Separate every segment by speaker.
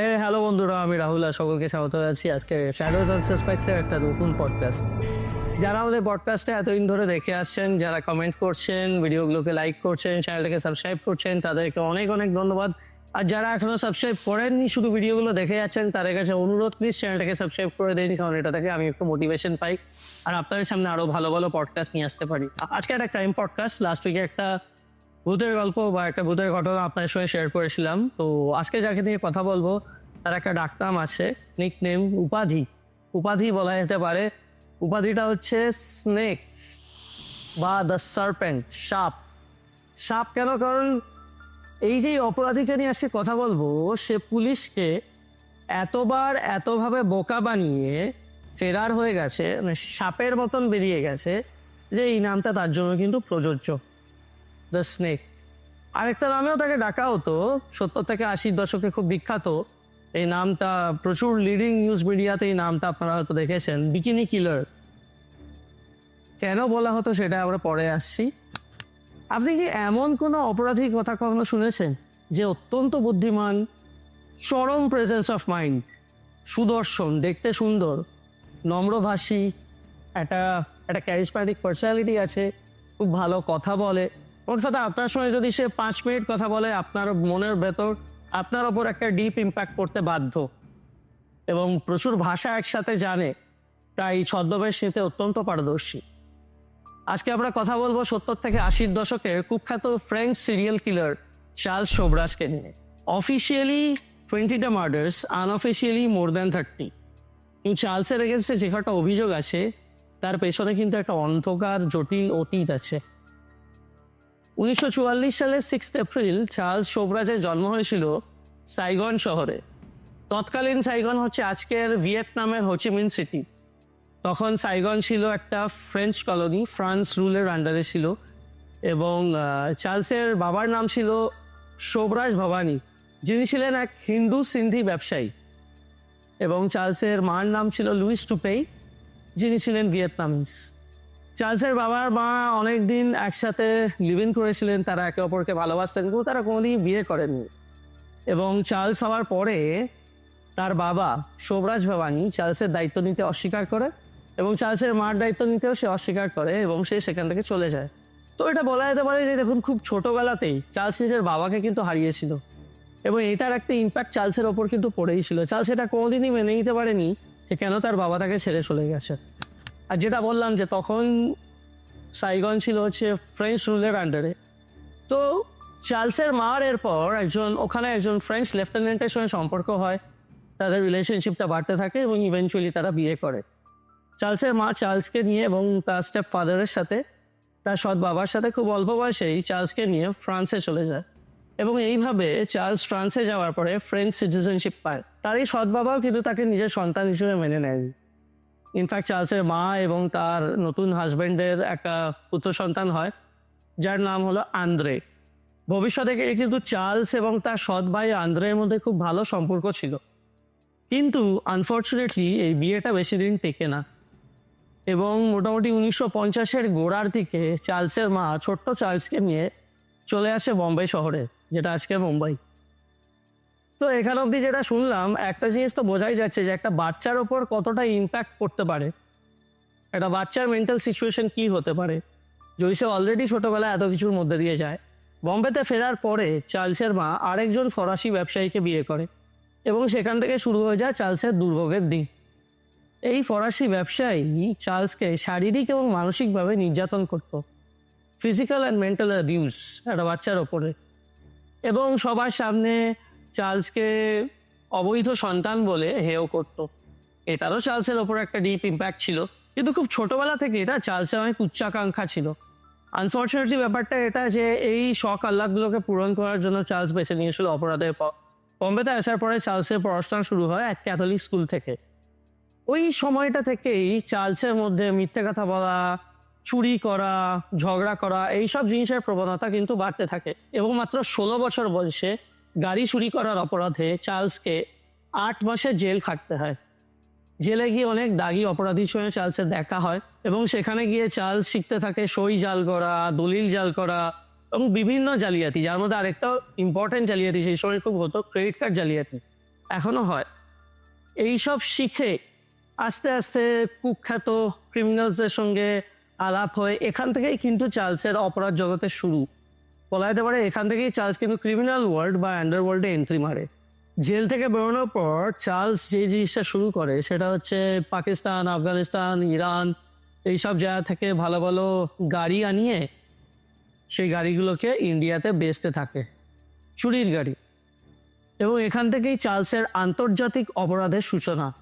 Speaker 1: হ্যাঁ হ্যালো বন্ধুরা, আমি রাহুল আর সকলকে স্বাগত জানাচ্ছি আজকে শ্যাডোজ অ্যান্ড সাসপেক্টসের একটা নতুন পডকাস্ট যারা আমাদের পডকাস্টে এতদিন ধরে দেখে আসছেন, যারা কমেন্ট করছেন, ভিডিওগুলোকে লাইক করছেন চ্যানেলটাকে সাবস্ক্রাইব করছেন, তাদেরকে অনেক অনেক ধন্যবাদ। আর যারা এখনও সাবস্ক্রাইব করেননি, শুধু ভিডিওগুলো দেখে যাচ্ছেন, তাদের কাছে অনুরোধ প্লিজ চ্যানেলটাকে সাবস্ক্রাইব করে দিন, কারণ এটা থেকে আমি একটু মোটিভেশন পাই। আর আপনাদের সামনে আরও ভালো ভালো পডকাস্ট নিয়ে আসতে পারি। আজকে একটা ক্রাইম পডকাস্ট লাস্ট উইকে একটা ভূতের গল্প বা একটা ভূতের ঘটনা আপনাদের সঙ্গে শেয়ার করেছিলাম। তো আজকে যাকে নিয়ে কথা বলব, তার একটা ডাকনাম আছে নিক নেম উপাধি। উপাধি বলা যেতে পারে, উপাধিটা হচ্ছে স্নেক বা দ্য সার্পেন্ট সাপ। সাপ কেন? কারণ এই যে অপরাধীকে নিয়ে আজকে কথা বলব, সে পুলিশকে এতবার এতভাবে বোকা বানিয়ে ফেরার হয়ে গেছে মানে সাপের মতন বেরিয়ে গেছে যে এই নামটা তার জন্য কিন্তু প্রযোজ্য। দ্য স্নেক আরেকটা নামেও তাকে ডাকা হতো, সত্তর থেকে আশির দশকে খুব বিখ্যাত। এই নামটা প্রচুর লিডিং নিউজ মিডিয়াতে এই নামটা আপনারা হয়তো দেখেছেন বিকিনি কিলার কেন বলা হতো সেটা আমরা পরে আসছি। আপনি কি এমন কোনো অপরাধীর কথা কখনো শুনেছেন যে অত্যন্ত বুদ্ধিমান, চরম প্রেজেন্স অফ মাইন্ড সুদর্শন, দেখতে সুন্দর, নম্রভাষী, একটা একটা ক্যারিসম্যাটিক পার্সোনালিটি আছে, খুব ভালো কথা বলে সাথে আপনার সঙ্গে যদি সে পাঁচ মিনিট কথা বলে, আপনার মনের ভেতর, আপনার ওপর একটা ডিপ ইম্প্যাক্ট করতে বাধ্য। এবং প্রচুর ভাষা একসাথে জানে। তাই ছদ্মবেশ নিতে অত্যন্ত পারদর্শী। আজকে আমরা কথা বলব সত্তর থেকে আশির দশকের কুখ্যাত ফ্রেঞ্চ সিরিয়াল কিলার চার্লস শোবরাজকে নিয়ে। Officially টোয়েন্টিটা murders unofficially more than thirty কিন্তু চার্লসের এগেনস্টে যে কটা অভিযোগ আছে, তার পেছনে কিন্তু একটা অন্ধকার, জটিল অতীত আছে। উনিশশো চুয়াল্লিশ সালের সিক্স এপ্রিল চার্লস শোবরাজের জন্ম হয়েছিল সাইগন শহরে। তৎকালীন সাইগন হচ্ছে আজকের ভিয়েতনামের হোচিমিন সিটি। তখন সাইগন ছিল একটা ফ্রেঞ্চ কলোনি ফ্রান্স রুলের আন্ডারে ছিল এবং চার্লসের বাবার নাম ছিল শোভরাজ ভবানী, যিনি ছিলেন এক হিন্দু সিন্ধি ব্যবসায়ী। এবং চার্লসের মার নাম ছিল লুইস টুপেই, যিনি ছিলেন ভিয়েতনামিজ। চার্লসের বাবার মা অনেক দিন একসাথে লিভ করেছিলেন, তারা একে অপরকে ভালোবাসতেন, কিন্তু তারা কোনোদিন বিয়ে করেননি। এবং চার্লস হওয়ার পরে তার বাবা শোভরাজ ভবানী চার্লসের দায়িত্ব নিতে অস্বীকার করে এবং চার্লসের মার দায়িত্ব নিতেও সে অস্বীকার করে এবং সে সেখান থেকে চলে যায়। তো এটা বলা যেতে পারে যে দেখুন, খুব ছোটোবেলাতেই চার্লস নিজের বাবাকে কিন্তু হারিয়েছিল এবং এটার একটা ইম্প্যাক্ট চার্লসের ওপর কিন্তু পড়েই ছিল। চার্লস এটা কোনোদিনই মেনে নিতে পারেনি যে কেন তার বাবা তাকে ছেড়ে চলে গেছে। আর যেটা বললাম যে তখন সাইগন ছিল হচ্ছে ফ্রেঞ্চ রুলের আন্ডারে তো চার্লসের মার এরপর একজন, ওখানে একজন ফ্রেঞ্চ লেফটেন্যান্টের সঙ্গে সম্পর্ক হয়। তাদের রিলেশনশিপটা বাড়তে থাকে এবং ইভেনচুয়ালি তারা বিয়ে করে। চার্লসের মা চার্লসকে নিয়ে এবং তার স্টেপ ফাদারের সাথে, তার সৎ বাবার সাথে খুব অল্প বয়সেই চার্লসকে নিয়ে ফ্রান্সে চলে যায়। এবং এইভাবে চার্লস ফ্রান্সে যাওয়ার পরে ফ্রেঞ্চ সিটিজেনশিপ পায়। তার এই সৎ বাবাও কিন্তু তাকে নিজের সন্তান হিসেবে মেনে নেয় ইনফ্যাক্ট চার্লসের মা এবং তার নতুন হাজব্যান্ডের একটা পুত্র সন্তান হয়, যার নাম হলো আন্দ্রে। ভবিষ্যতে কিন্তু চার্লস এবং তার সৎ ভাই আন্দ্রের মধ্যে খুব ভালো সম্পর্ক ছিল। কিন্তু আনফর্চুনেটলি এই বিয়েটা বেশি দিন টেকে না। এবং মোটামুটি উনিশশো পঞ্চাশের গোড়ার দিকে চার্লসের মা ছোট্ট চার্লসকে নিয়ে চলে আসে বম্বে শহরে, যেটা আজকে মুম্বাই। তো এখান অবধি যেটা শুনলাম, একটা জিনিস তো বোঝাই যাচ্ছে যে একটা বাচ্চার ওপর কতটা ইম্প্যাক্ট করতে পারে। একটা বাচ্চার মেন্টাল সিচুয়েশন কি হতে পারে? যদি সে অলরেডি ছোটবেলায় এত কিছুর মধ্যে দিয়ে যায়, বম্বেতে ফেরার পরে চার্লসের মা আরেকজন ফরাসি ব্যবসায়ীকে বিয়ে করে এবং সেখান থেকে শুরু হয়ে যায় চার্লসের দুর্ভোগের দিন। এই ফরাসি ব্যবসায়ী চার্লসকে শারীরিক এবং মানসিকভাবে নির্যাতন করত। ফিজিক্যাল অ্যান্ড মেন্টাল অ্যাবিউজ একটা বাচ্চার ওপরে। এবং সবার সামনে চার্লসকে অবৈধ সন্তান বলে হেয় করত। এটারও চার্লসের ওপর একটা ডিপ ইম্প্যাক্ট ছিল। কিন্তু খুব ছোটবেলা থেকে এটা চার্লসের অনেক উচ্চাকাঙ্ক্ষা ছিল। আনফর্চুনেটলি ব্যাপারটা এটা যে এই শখ আহ্লাদগুলোকে পূরণ করার জন্য চার্লস বেছে নিয়েছিল অপরাধের পর। বম্বেতে আসার পরে চার্লসের পড়াশোনা শুরু হয় এক ক্যাথলিক স্কুল থেকে। ওই সময়টা থেকেই চার্লসের মধ্যে মিথ্যে কথা বলা, চুরি করা, ঝগড়া করা, এইসব জিনিসের প্রবণতা কিন্তু বাড়তে থাকে। এবং মাত্র ষোলো বছর বয়সে গাড়ি চুরি করার অপরাধে চার্লসকে আট মাসের জেল খাটতে হয়। জেলে গিয়ে অনেক দাগি অপরাধীর সঙ্গে চার্লসের দেখা হয় এবং সেখানে গিয়ে চার্লস শিখতে থাকে সই জাল করা, দলিল জাল করা এবং বিভিন্ন জালিয়াতি, যার মধ্যে আরেকটা ইম্পর্টেন্ট জালিয়াতি সেই সময় খুব হতো ক্রেডিট কার্ড জালিয়াতি এখনও হয়। এইসব শিখে আস্তে আস্তে কুখ্যাত ক্রিমিনালসদের সঙ্গে আলাপ হয়ে এখান থেকেই কিন্তু চার্লসের অপরাধ জগতের শুরু। বলা যেতে পারে এখান থেকেই চার্লস কিন্তু ক্রিমিনাল ওয়ার্ল্ড বা আন্ডারওয়ার্ল্ডে এন্ট্রি মারে। জেল থেকে বেরোনোর পর চার্লস যে জিনিসটা শুরু করে সেটা হচ্ছে পাকিস্তান, আফগানিস্তান, ইরান এইসব জায়গা থেকে ভালো ভালো গাড়ি আনিয়ে সেই গাড়িগুলোকে ইন্ডিয়াতে বেচতে থাকে। চুরির গাড়ি। এবং এখান থেকেই চার্লসের আন্তর্জাতিক অপরাধের সূচনা।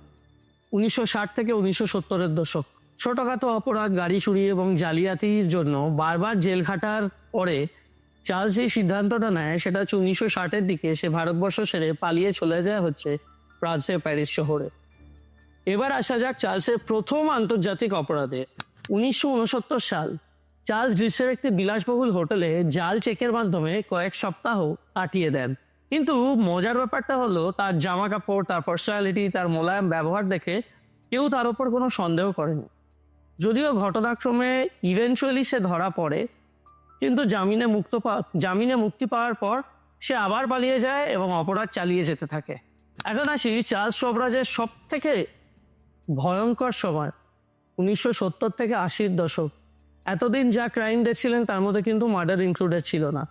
Speaker 1: উনিশশো ষাট থেকে উনিশশো সত্তরের দশক। ছোটখাটো অপরাধ, গাড়ি চুরি এবং জালিয়াতির জন্য বারবার জেল খাটার পরে চার্লস যে সিদ্ধান্তটা নেয়, সেটা হচ্ছে উনিশশো ষাটের দিকে সে ভারতবর্ষ সেরে পালিয়ে চলে যায় হচ্ছে ফ্রান্সের প্যারিস শহরে। এবার আসা যাক চার্লসের প্রথম আন্তর্জাতিক অপরাধে। উনিশশো উনসত্তর সাল, চার্লস গ্রিসের একটি বিলাসবহুল হোটেলে জাল চেকের মাধ্যমে কয়েক সপ্তাহ কাটিয়ে দেন। কিন্তু মজার ব্যাপারটা হলো, তার জামা কাপড় তার পার্সোনালিটি তার মোলায়েম ব্যবহার দেখে কেউ তার উপর কোনো সন্দেহ করেনি। যদিও ঘটনাক্রমে ইভেনচুয়ালি সে ধরা পড়ে কিন্তু জামিনে মুক্ত জামিনে মুক্তি পাওয়ার পর সে আবার পালিয়ে যায় এবং অপরাধ চালিয়ে যেতে থাকে। এখন আসি চার্লস সোবরাজের সব থেকে ভয়ঙ্কর সময়, উনিশশো সত্তর থেকে আশির দশক। এতদিন যা ক্রাইম দেখছিলেন তার মধ্যে কিন্তু মার্ডার ইনক্লুডেড ছিল না।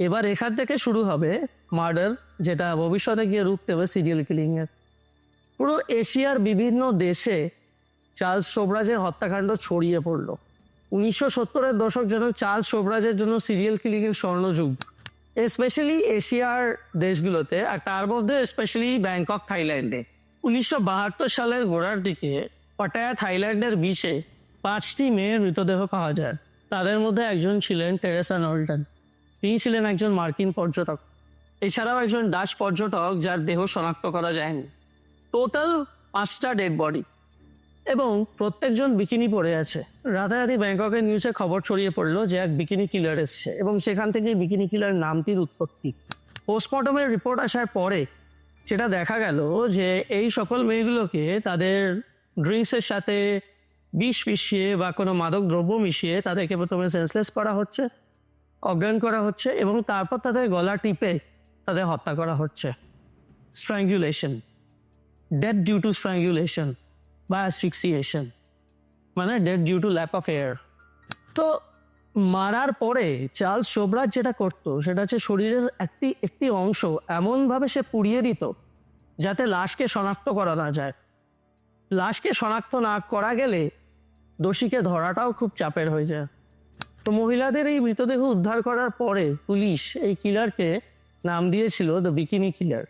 Speaker 1: এবার এখান থেকে শুরু হবে মার্ডার, যেটা ভবিষ্যতে গিয়ে রূপ দেবে সিরিয়াল কিলিংয়ের পুরো এশিয়ার বিভিন্ন দেশে চার্লস সোবরাজের হত্যাকাণ্ড ছড়িয়ে পড়ল। উনিশশো সত্তরের দশক যেন চার্লস সোবরাজের জন্য সিরিয়াল কিলিংয়ের স্বর্ণযুগ স্পেশালি এশিয়ার দেশগুলোতে আর তার মধ্যে স্পেশালি ব্যাংকক, থাইল্যান্ডে। উনিশশো বাহাত্তর সালের গোড়ার দিকে পাটায়া থাইল্যান্ডের বিচে পাঁচটি মেয়ের মৃতদেহ পাওয়া যায়। তাদের মধ্যে একজন ছিলেন টেরেসা নল্টন, তিনি ছিলেন একজন মার্কিন পর্যটক। এছাড়াও একজন ডাচ পর্যটক যার দেহ শনাক্ত করা যায়নি। টোটাল পাঁচটা ডেড বডি এবং প্রত্যেকজন বিকিনি পরে আছে। রাতারাতি ব্যাংককের নিউজে খবর ছড়িয়ে পড়ল যে এক বিকিনি কিলার এসছে এবং সেখান থেকে বিকিনি কিলার নামটির উৎপত্তি। পোস্টমর্টমের রিপোর্ট আসার পরে সেটা দেখা গেল যে এই সকল মেয়েগুলোকে তাদের ড্রিঙ্কসের সাথে বিষ মিশিয়ে বা কোনো মাদক দ্রব্য মিশিয়ে তাদেরকে প্রথমে সেন্সলেস করা হচ্ছে, অজ্ঞান করা হচ্ছে এবং তারপর তাদের গলা টিপে তাদের হত্যা করা হচ্ছে। Strangulation death due to strangulation বা অ্যাসফিক্সিয়েশন মানে death due to lack of air তো মারার পরে চার্লস সোবরাজ যেটা করতো, সেটা হচ্ছে শরীরের একটি একটি অংশ এমনভাবে সে পুড়িয়ে দিত যাতে লাশকে শনাক্ত করা না যায়। লাশকে শনাক্ত না করা গেলে দোষীকে ধরাটাও খুব চাপের হয়ে যায়। তো মহিলাদের এই মৃতদেহ উদ্ধার করার পরে পুলিশ এই কিলারকে নাম দিয়েছিল দ্য বিকিনি কিলার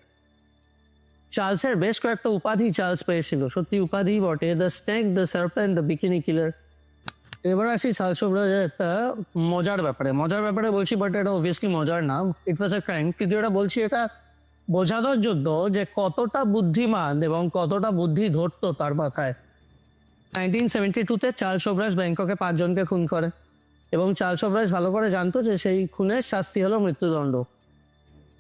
Speaker 1: চার্লসের বেশ কয়েকটা উপাধি চার্লস পেয়েছিল। সত্যি উপাধি বটে। The snake the serpent the bikini killer এবার আসি চার্লস সোবরাজের একটা মজার ব্যাপারে। মজার ব্যাপারে বলছি বাট এটা অবভিয়াসলি মজার না। ইট ওয়াজ এ ক্রাইম কিন্তু এটা বলছি, এটা বোঝানোর জন্য যে কতটা বুদ্ধিমান এবং কতটা বুদ্ধি ধরতো তার মাথায়। নাইনটিন সেভেন্টি টুতে চার্লস সোবরাজ ব্যাংককে পাঁচজনকে খুন করে। এবং চার্লস সোবরাজ ভালো করে জানতো যে সেই খুনের শাস্তি হলো মৃত্যুদণ্ড।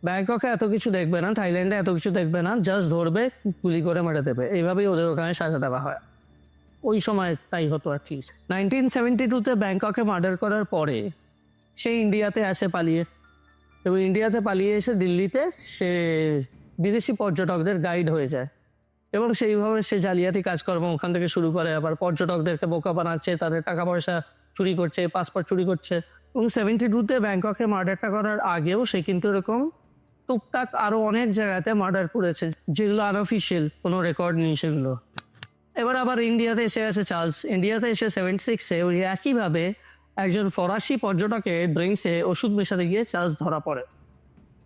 Speaker 1: ব্যাংককে এত কিছু দেখবে না, থাইল্যান্ডে এত কিছু দেখবে না জাস্ট ধরবে, গুলি করে মেরে দেবে। এইভাবেই ওদের ওখানে সাজা দেওয়া হয়। ওই সময় তাই হতো আর কি নাইনটিন সেভেন্টি টুতে ব্যাংককে মার্ডার করার পরে সে ইন্ডিয়াতে আসে পালিয়ে, এবং ইন্ডিয়াতে পালিয়ে এসে দিল্লিতে সে বিদেশি পর্যটকদের গাইড হয়ে যায়। এবং সেইভাবে সে জালিয়াতি কাজকর্ম ওখান থেকে শুরু করে। আবার পর্যটকদেরকে বোকা বানাচ্ছে, তাদের টাকা পয়সা চুরি করছে পাসপোর্ট চুরি করছে। এবং সেভেন্টি টুতে ব্যাংককে মার্ডারটা করার আগেও সে কিন্তু এরকম টুকটাক আরও অনেক জায়গাতে মার্ডার করেছে, যেগুলো আনঅফিসিয়াল কোনো রেকর্ড নেই সেগুলো। এবার আবার ইন্ডিয়াতে এসে গেছে চার্লস ইন্ডিয়াতে এসে সেভেন্টি সিক্সে ওই একইভাবে একজন ফরাসি পর্যটকের ড্রিঙ্কসে ওষুধ মেশাতে গিয়ে চার্লস ধরা পড়ে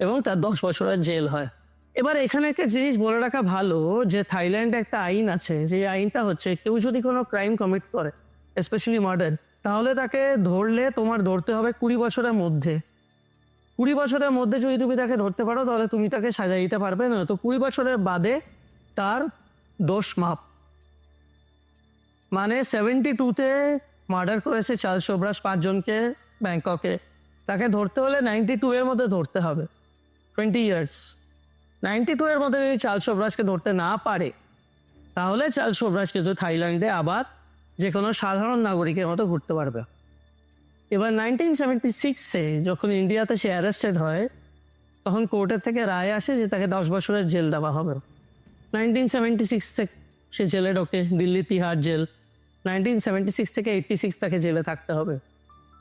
Speaker 1: এবং তার দশ বছরের জেল হয়। এবার এখানে একটা জিনিস বলে রাখা ভালো যে থাইল্যান্ডে একটা আইন আছে, যে আইনটা হচ্ছে কেউ যদি কোনো ক্রাইম কমিট করে স্পেশালি মার্ডার তাহলে তাকে ধরলে তোমার ধরতে হবে কুড়ি বছরের মধ্যে। কুড়ি বছরের মধ্যে যদি তুমি তাকে ধরতে পারো, তাহলে তুমি তাকে সাজা দিতে পারবে না। তো কুড়ি বছরের বাদে তার দোষ মাপ। মানে সেভেন্টি টুতে মার্ডার করেছে চার্লস সোবরাস পাঁচজনকে ব্যাংককে। তাকে ধরতে হলে নাইনটি টু এর মধ্যে ধরতে হবে। টোয়েন্টি ইয়ার্স নাইনটি টু এর মধ্যে যদি চার্লস সোবরাসকে ধরতে না পারে, তাহলে চার্লস সোবরাস কিন্তু থাইল্যান্ডে আবার যে কোনো সাধারণ নাগরিকের মতো ঘুরতে পারবে। এবার নাইনটিন সেভেন্টি সিক্সে যখন ইন্ডিয়াতে সে অ্যারেস্টেড হয়, তখন কোর্টের থেকে রায় আসে যে তাকে দশ বছরের জেল দেওয়া হবে। নাইনটিন সেভেন্টি সিক্স থেকে সে জেলে ঢোকে, Delhi Tihar jail. Nineteen seventy six থেকে এইটটি সিক্স তাকে জেলে থাকতে হবে।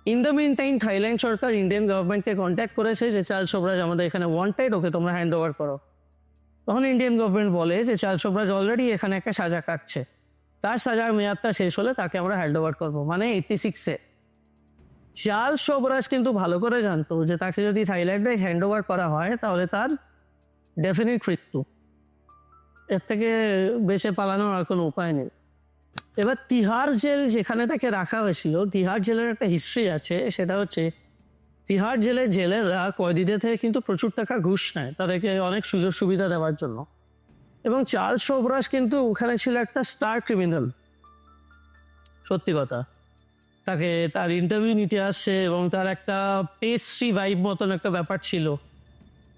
Speaker 1: In the mean time Thailand Sarkar Indian গভর্নমেন্টকে কন্ট্যাক্ট করেছে যে, চাল সোবরাজ, আমাদের এখানে ওয়ান্টেড ওকে তোমরা হ্যান্ড ওভার করো। তখন ইন্ডিয়ান গভর্নমেন্ট বলে যে, চাল সোবরাজ অলরেডি এখানে একটা সাজা কাটছে। তার সাজার মেয়াদটা শেষ হলে তাকে আমরা হ্যান্ড ওভার করব। মানে এইটটি সিক্সে চাল সোবরাজ কিন্তু ভালো করে জানতো যে তাকে যদি থাইল্যান্ডে হ্যান্ড ওভার করা হয়, তাহলে তার ডেফিনিট মৃত্যু। এর থেকে বেঁচে পালানোর আর কোনো উপায় নেই। এবার তিহার জেল যেখানে তাকে রাখা হয়েছিল, তিহার জেলের একটা হিস্ট্রি আছে, সেটা হচ্ছে তিহার জেলের জেলেরা কয়েদিদের থেকে কিন্তু প্রচুর টাকা ঘুষ নেয়, তাদেরকে অনেক সুযোগ সুবিধা দেওয়ার জন্য। এবং চার্লস সোবরাজ কিন্তু ওখানে ছিল একটা স্টার ক্রিমিনাল সত্যি কথা। তাকে তার ইন্টারভিউ নিতে আসছে এবং তার একটা পেস্ট্রি ভাইব মতন একটা ব্যাপার ছিল।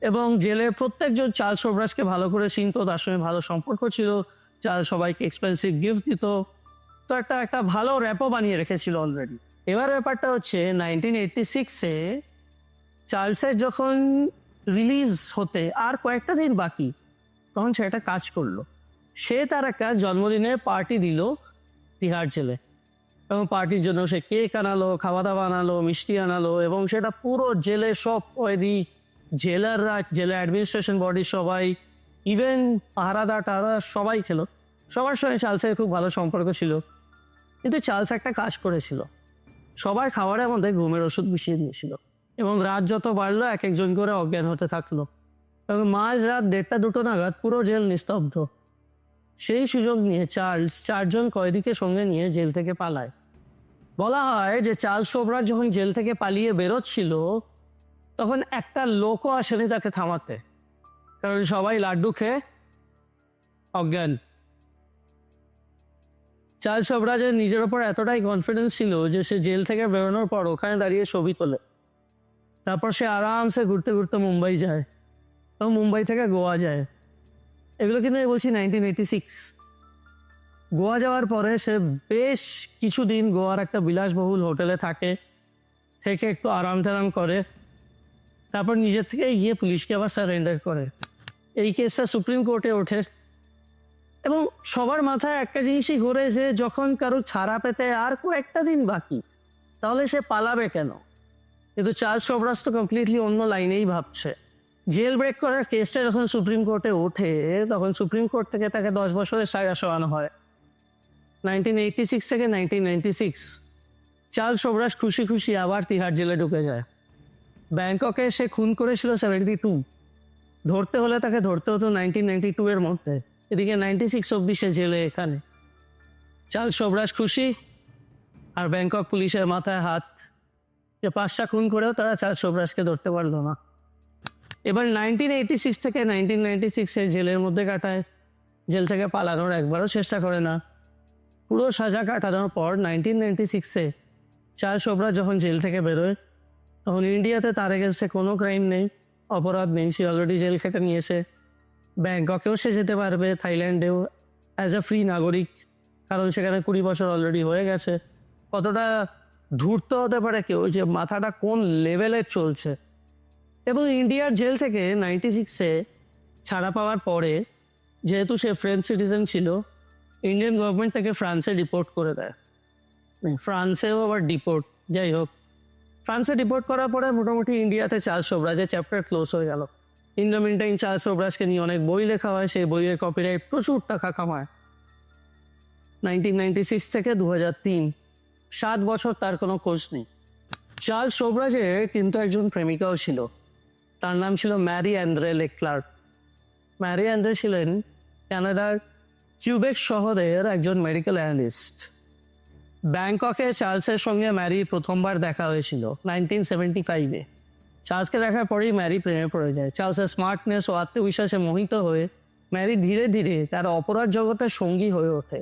Speaker 1: এবং জেলের প্রত্যেকজন চাল সোবরাজকে ভালো করে চিনত, তার সঙ্গে ভালো সম্পর্ক ছিল, চাল সবাইকে এক্সপেন্সিভ গিফট দিত। তো একটা একটা ভালো র্যাপও বানিয়ে রেখেছিল অলরেডি এবার ব্যাপারটা হচ্ছে নাইনটিন এইটটি সিক্সে চার্লসের যখন রিলিজ হতে আর কয়েকটা দিন বাকি, তখন সে একটা কাজ করল। সে তার একটা জন্মদিনে পার্টি দিল তিহার জেলে। এবং পার্টির জন্য সে কেক আনালো খাওয়া দাওয়া আনালো মিষ্টি আনালো এবং সেটা পুরো জেলে, সব কয়েদি, জেলাররা, জেলা অ্যাডমিনিস্ট্রেশন বডির সবাই ইভেন পাহারাদার টাহারা সবাই খেলো। সবার সঙ্গে চার্লসের খুব ভালো সম্পর্ক ছিল। কিন্তু চার্লস একটা কাজ করেছিল। সবার খাবারের মধ্যে ঘুমের ওষুধ মিশিয়ে দিয়েছিল এবং রাত যত বাড়লো, এক একজন করে অজ্ঞান হতে থাকল। এবং মাঝ রাত দেড়টা দুটো নাগাদ পুরো জেল নিস্তব্ধ। সেই সুযোগ নিয়ে চার্লস চারজন কয়েদিকে সঙ্গে নিয়ে জেল থেকে পালায়। বলা হয় যে চার্লস সোবরাজ যখন জেল থেকে পালিয়ে বেরোচ্ছিল, তখন একটা লোকও আসেনি তাকে থামাতে। কারণ সবাই লাড্ডু খেয়ে অজ্ঞান। চার্লস সোবরাজের নিজের ওপর এতটাই কনফিডেন্স ছিল যে সে জেল থেকে বেরোনোর পর ওখানে দাঁড়িয়ে ছবি তোলে। তারপর সে আরামসে ঘুরতে ঘুরতে মুম্বাই যায়। এবং মুম্বাই থেকে গোয়া যায়। এগুলো কিন্তু বলছি নাইনটিন এইটি সিক্স গোয়া যাওয়ার পরে সে বেশ কিছুদিন গোয়ার একটা বিলাসবহুল হোটেলে থাকে, থেকে একটু আরাম টারাম করে, তারপর নিজের থেকে গিয়ে পুলিশকে আবার সারেন্ডার করে। এই কেসটা সুপ্রিম কোর্টে ওঠে এবং সবার মাথায় একটা জিনিসই ঘোরে যে যখন কারও ছাড়া পেতে আর কয়েকটা দিন বাকি, তাহলে সে পালাবে কেন? কিন্তু চার্লস সোবরাজ তো কমপ্লিটলি অন্য লাইনেই ভাবছে। জেল ব্রেক করার কেসটা যখন সুপ্রিম কোর্টে ওঠে, তখন সুপ্রিম কোর্ট থেকে তাকে দশ বছরের সাজা শোয়ানো হয়। নাইনটিন এইটটি সিক্স থেকে nineteen ninety six. Charles Sobhraj খুশি খুশি আবার তিহার জেলে ঢুকে যায়। ব্যাংককে সে খুন করেছিল সেভেন্টি টু ধরতে হলে তাকে ধরতে হতো নাইনটিন নাইনটি টু এর মধ্যে। এদিকে নাইনটি সিক্স অব্দি সে জেলে এখানে। চার্লস সোবরাজ খুশি আর ব্যাংকক পুলিশের মাথায় হাত। যে পাঁচটা খুন করেও তারা চার্লস সোবরাজকে ধরতে পারল না। এবার নাইনটিন এইটি সিক্স থেকে নাইনটিন নাইনটি সিক্সে জেলের মধ্যে কাটায়। জেল থেকে পালানোর একবারও চেষ্টা করে না। পুরো সাজা কাটানোর পর নাইনটিন নাইনটি সিক্সে চার সোবরাজ যখন জেল থেকে বেরোয়, তখন ইন্ডিয়াতে তার এগেনস্টে কোনো ক্রাইম নেই। অপরাধ নেই, সে অলরেডি জেল খেটে নিয়েছে। ব্যাংককেও সে যেতে পারবে, থাইল্যান্ডেও। অ্যাজ এ ফ্রি নাগরিক, কারণ সেখানে কুড়ি বছর অলরেডি হয়ে গেছে। কতটা ধূর্ত হতে পারে কেউ যে মাথাটা কোন লেভেলের চলছে। এবং ইন্ডিয়ার জেল থেকে নাইনটি সিক্সে ছাড়া পাওয়ার পরে, যেহেতু সে ফ্রেঞ্চ সিটিজেন ছিল ইন্ডিয়ান গভর্নমেন্ট তাকে ফ্রান্সে ডিপোর্ট করে দেয়। ফ্রান্সেও আবার ডিপোর্ট যাই হোক। ফ্রান্সে ডিপোর্ট করার পরে মোটামুটি ইন্ডিয়াতে চার্লস সোবরাজের চ্যাপ্টার ক্লোজ হয়ে গেল। In the mean time Charles সোবরাজকে নিয়ে অনেক বই লেখা হয়, সেই বইয়ের কপিরাইট প্রচুর টাকা কামায়। নাইনটিন নাইনটি সিক্স থেকে দু তিন, সাত বছর তার কোনো খোঁজ নেই। চার্লস সোবরাজের কিন্তু একজন প্রেমিকাও ছিল। তার নাম ছিল Marie Andre Leclerc Marie Andre ছিলেন কানাডার কিউবেক শহরের একজন মেডিকেল অ্যানালিস্ট ব্যাংককে চার্লসের সঙ্গে ম্যারি প্রথমবার দেখা হয়েছিল নাইনটিন সেভেন্টি ফাইভে চার্লসকে দেখার পরেই ম্যারি প্রেমে পড়ে যায়। চার্লসের স্মার্টনেস ও আত্মবিশ্বাসে মোহিত হয়ে ম্যারি ধীরে ধীরে তার অপরাধ জগতের সঙ্গী হয়ে ওঠে।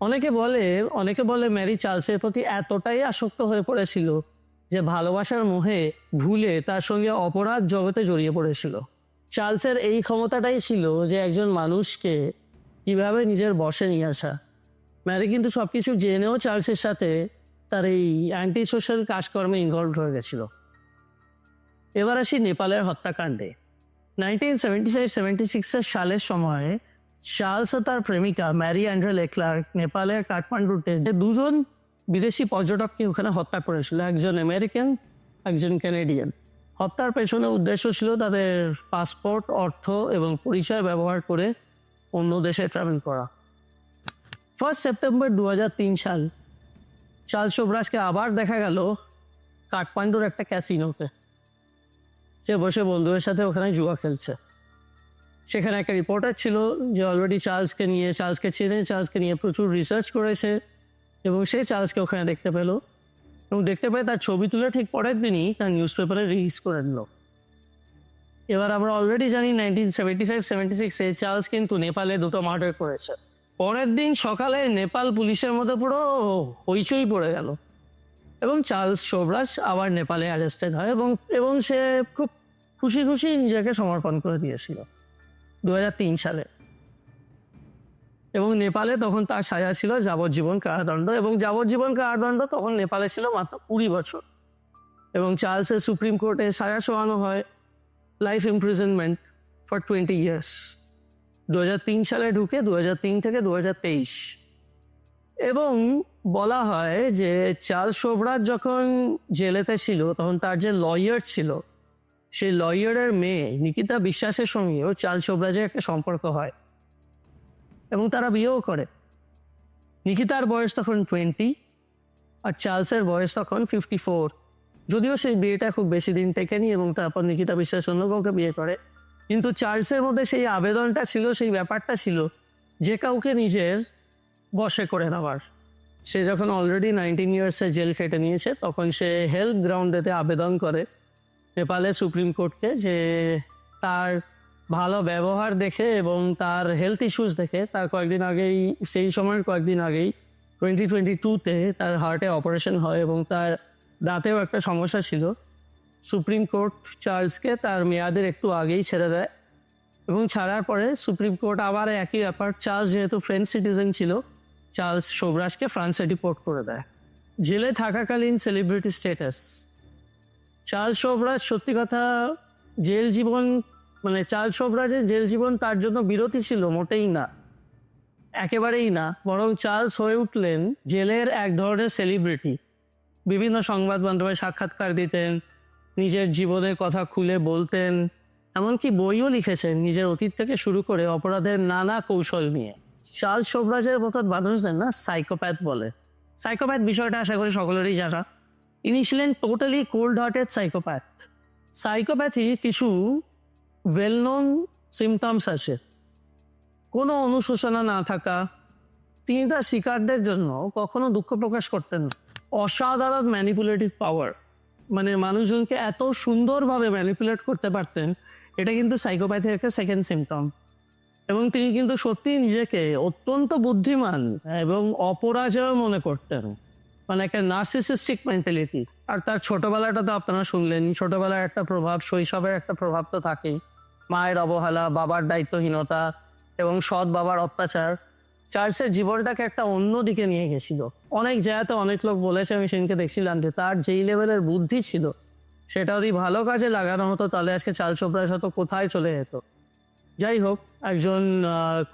Speaker 1: অনেকে বলে অনেকে বলে ম্যারি চার্লসের প্রতি এতটাই আসক্ত হয়ে পড়েছিল যে ভালোবাসার মোহে ভুলে তার সঙ্গে অপরাধ জগতে জড়িয়ে পড়েছিল। চার্লসের এই ক্ষমতাটাই ছিল যে একজন মানুষকে কীভাবে নিজের বসে নিয়ে আসা ম্যারি কিন্তু সব কিছু জেনেও চার্লসের সাথে তার এই অ্যান্টি সোশ্যাল কাজকর্মে ইনভলভ হয়ে গেছিল। এবার আসি নেপালের হত্যাকাণ্ডে। নাইনটিন সেভেন্টি ফাইভ সেভেন্টি সিক্সের সালের সময় চার্লস ও তার প্রেমিকা ম্যারি অ্যান্ড্রে লেক্লার্ক নেপালের কাঠমান্ডুতে দুজন বিদেশি পর্যটককে ওখানে হত্যা করেছিল, একজন আমেরিকান, একজন ক্যানেডিয়ান হত্যার পেছনে উদ্দেশ্য ছিল তাদের পাসপোর্ট অর্থ এবং পরিচয় ব্যবহার করে অন্য দেশে ট্রাভেল করা। ফার্স্ট সেপ্টেম্বর দু হাজার তিন সাল চার্লস শোভরাজকে আবার দেখা গেল কাঠমান্ডুর একটা ক্যাসিনোতে সে বসে বন্ধুদের সাথে ওখানে জুয়া খেলছে। সেখানে একটা রিপোর্টার ছিল যে অলরেডি চার্লসকে নিয়ে, চার্লসকে চেনে, চার্লসকে নিয়ে প্রচুর রিসার্চ করেছে এবং সে চার্লসকে ওখানে দেখতে পেল এবং দেখতে পেয়ে তার ছবি তুলে ঠিক পরের দিনই তার নিউজ পেপারে রিলিজ করে দিল। এবার আমরা অলরেডি জানি নাইনটিন সেভেন্টি ফাইভ সেভেন্টি সিক্সে চার্লস কিন্তু নেপালে দুটো মার্ডার করেছে। পরের দিন সকালে নেপাল পুলিশের মধ্যে পুরো হইচই পড়ে গেল। এবং চার্লস শোভরাজ আবার নেপালে অ্যারেস্টেড হয় এবং এবং সে খুব খুশি খুশি নিজেকে সমর্পণ করে দিয়েছিল দু হাজার তিন সালে। এবং নেপালে তখন তার সাজা ছিল যাবজ্জীবন কারাদণ্ড এবং যাবজ্জীবন কারাদণ্ড তখন নেপালে ছিল মাত্র কুড়ি বছর। এবং চার্লসের সুপ্রিম কোর্টে সাজা শোয়ানো হয়। Life imprisonment for twenty years দু হাজার তিন সালে ঢুকে দু হাজার তিন থেকে দু হাজার তেইশ। এবং বলা হয় যে চার্লস শোভরাজ যখন জেলেতে ছিল, তখন তার যে লয়ার ছিল, সেই লয়ারের মেয়ে নিকিতা বিশ্বাসের সঙ্গেও চার্লস শোভরাজের একটা সম্পর্ক হয় এবং তারা বিয়েও করে। নিকিতার বয়স তখন টোয়েন্টি আর চার্লসের বয়স তখন ফিফটি ফোর যদিও সেই বিয়েটা খুব বেশি দিন টেকেনি এবং তারপর নিকিতা বিশ্বাস অন্য কাউকে বিয়ে করে। কিন্তু চার্লসের মধ্যে সেই আবেদনটা ছিল, সেই ব্যাপারটা ছিল, যে কাউকে নিজের বসে করে নেওয়ার। সে যখন অলরেডি নাইনটিন ইয়ার্সে জেল কেটে নিয়েছে, তখন সে হেলথ গ্রাউন্ডেতে আবেদন করে নেপালের সুপ্রিম কোর্টকে যে তার ভালো ব্যবহার দেখে এবং তার হেলথ ইস্যুস দেখে তার কয়েকদিন আগেই, সেই সময়ের কয়েকদিন আগেই টোয়েন্টি টোয়েন্টি টুতে তার হার্টে অপারেশন হয় এবং তার দাঁতেও একটা সমস্যা ছিল। সুপ্রিম কোর্ট চার্লসকে তার মেয়াদের একটু আগেই ছেড়ে দেয় এবং ছাড়ার পরে সুপ্রিম কোর্ট আবার একই ব্যাপার, চার্লস যেহেতু ফ্রেঞ্চ সিটিজেন ছিল, চার্লস শোভরাজকে ফ্রান্সে ডিপোর্ট করে দেয়। জেলে থাকাকালীন সেলিব্রিটি স্ট্যাটাস। চার্লস শোভরাজ সত্যি কথা, জেল জীবন মানে চার্লস শোভরাজের জেল জীবন তার জন্য বিরতি ছিল, মোটেই না। একেবারেই না, বরং চার্লস হয়ে উঠলেন জেলের এক ধরনের সেলিব্রিটি। বিভিন্ন সংবাদ মাধ্যমে সাক্ষাৎকার দিতেন, নিজের জীবনের কথা খুলে বলতেন, এমনকি বইও লিখেছেন নিজের অতীত থেকে শুরু করে অপরাধের নানা কৌশল নিয়ে। চার্লস শোভরাজের মতো মানুষদের না সাইকোপ্যাথ বলে। সাইকোপ্যাথ বিষয়টা আশা করি সকলেরই জানা। ইনি ছিলেন totally cold hearted psychopath. Psychopathy কিছু ওয়েল নোন সিমটমস আছে। কোনো অনুশোচনা না থাকা, তিনি তার শিকারদের জন্য কখনো দুঃখ প্রকাশ করতেন না। অসাধারণ ম্যানিপুলেটিভ পাওয়ার মানে মানুষজনকে এত সুন্দরভাবে ম্যানিপুলেট করতে পারতেন, এটা কিন্তু সাইকোপ্যাথির একটা সেকেন্ড সিমটম এবং তিনি কিন্তু সত্যিই নিজেকে অত্যন্ত বুদ্ধিমান এবং অপরাজয় মনে করতেন। মানে একটা নার্সিসিস্টিক মেন্টালিটি আর তার ছোটবেলাটা তো আপনারা শুনলেন, ছোটবেলার একটা প্রভাব, শৈশবের একটা প্রভাব তো থাকেই। মায়ের অবহেলা, বাবার দায়িত্বহীনতা এবং সৎ বাবার অত্যাচার। চার্লসের জীবনটাকে একটা অন্য দিকে নিয়ে গেছিল। অনেক জায়গাতে অনেক লোক বলেছে, আমি সেদিনকে দেখছিলাম যে তার যেই লেভেলের বুদ্ধি ছিল, সেটা যদি ভালো কাজে লাগানো হতো, তাহলে আজকে চার্লস চোপড়ার সাথে কোথায় চলে যেত। যাই হোক, একজন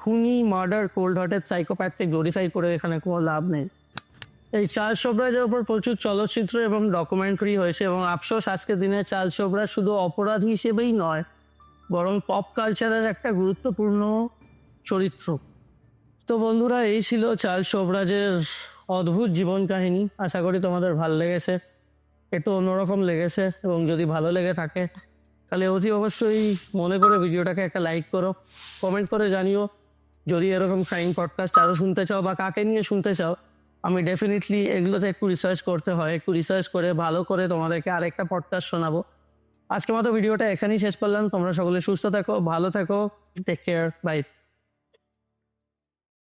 Speaker 1: খুনি মার্ডার কোল্ড হার্টেড সাইকোপ্যাথকে গ্লোরিফাই করে এখানে কোনো লাভ নেই। এই চার্লস চোপড়াজের ওপর প্রচুর চলচ্চিত্র এবং ডকুমেন্টারি হয়েছে এবং আফসোস, আজকের দিনে চার্লস চোপড়া শুধু অপরাধী হিসেবেই নয়, বরং পপ কালচারের একটা গুরুত্বপূর্ণ চরিত্র। তো বন্ধুরা, এই ছিল চার্লস শোভরাজের অদ্ভুত জীবন কাহিনী। আশা করি তোমাদের ভালো লেগেছে। একটু অন্যরকম লেগেছে এবং যদি ভালো লেগে থাকে, তাহলে অতি অবশ্যই মনে করে ভিডিওটাকে একটা লাইক করো, কমেন্ট করে জানিও। যদি এরকম ক্রাইম পডকাস্ট আরও শুনতে চাও বা কাকে নিয়ে শুনতে চাও, আমি ডেফিনেটলি এগুলোতে একটু রিসার্চ করতে হয়, একটু রিসার্চ করে, ভালো করে তোমাদেরকে আরেকটা পডকাস্ট শোনাবো। আজকে মতো ভিডিওটা এখানেই শেষ করলাম। তোমরা সকলে সুস্থ থাকো, ভালো থাকো টেক কেয়ার বাই